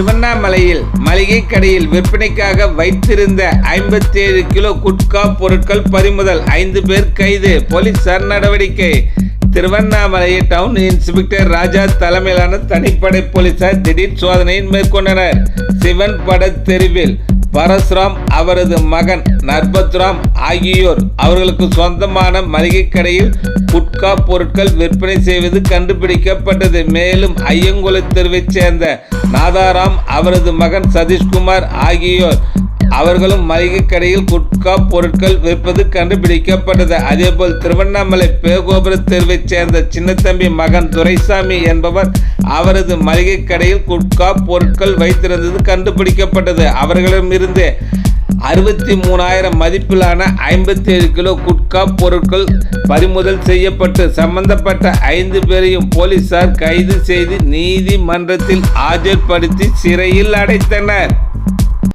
திருவண்ணாமலையில் மளிகை கடையில் விற்பனைக்காக வைத்திருந்த 57 கிலோ குட்கா பொருட்கள் பறிமுதல் ஐந்து பேர் கைது. போலீசார் நடவடிக்கை திருவண்ணாமலை டவுன் இன்ஸ்பெக்டர் ராஜா தலைமையிலான தனிப்படை போலீசார் திடீர் சோதனையை மேற்கொண்டனர். சிவன் பட தெருவில் பரசுராம் அவரது மகன் நர்பத்ராம் ஆகியோர் அவர்களுக்கு சொந்தமான மளிகை கடையில் குட்கா பொருட்கள் விற்பனை செய்வது கண்டுபிடிக்கப்பட்டது. மேலும் ஐயங்குளத் தெருவைச் சேர்ந்த நாதாராம் அவரது மகன் சதீஷ்குமார் ஆகியோர் அவர்களும் மளிகை கடையில் குட்கா பொருட்கள் விற்பது கண்டுபிடிக்கப்பட்டது. அதேபோல் திருவண்ணாமலை பேகோபுர தெருவைச் சேர்ந்த சின்னத்தம்பி மகன் துரைசாமி என்பவர் அவரது மளிகை கடையில் குட்கா பொருட்கள் வைத்திருந்தது கண்டுபிடிக்கப்பட்டது. அவர்களிடமிருந்து அறுபத்தி மூணாயிரம் மதிப்பிலான ஐம்பத்தி ஏழு கிலோ குட்கா பொருட்கள் பறிமுதல் செய்யப்பட்டு சம்பந்தப்பட்ட ஐந்து பேரையும் போலீசார் கைது செய்து நீதிமன்றத்தில் ஆஜர்படுத்தி சிறையில் அடைத்தனர்.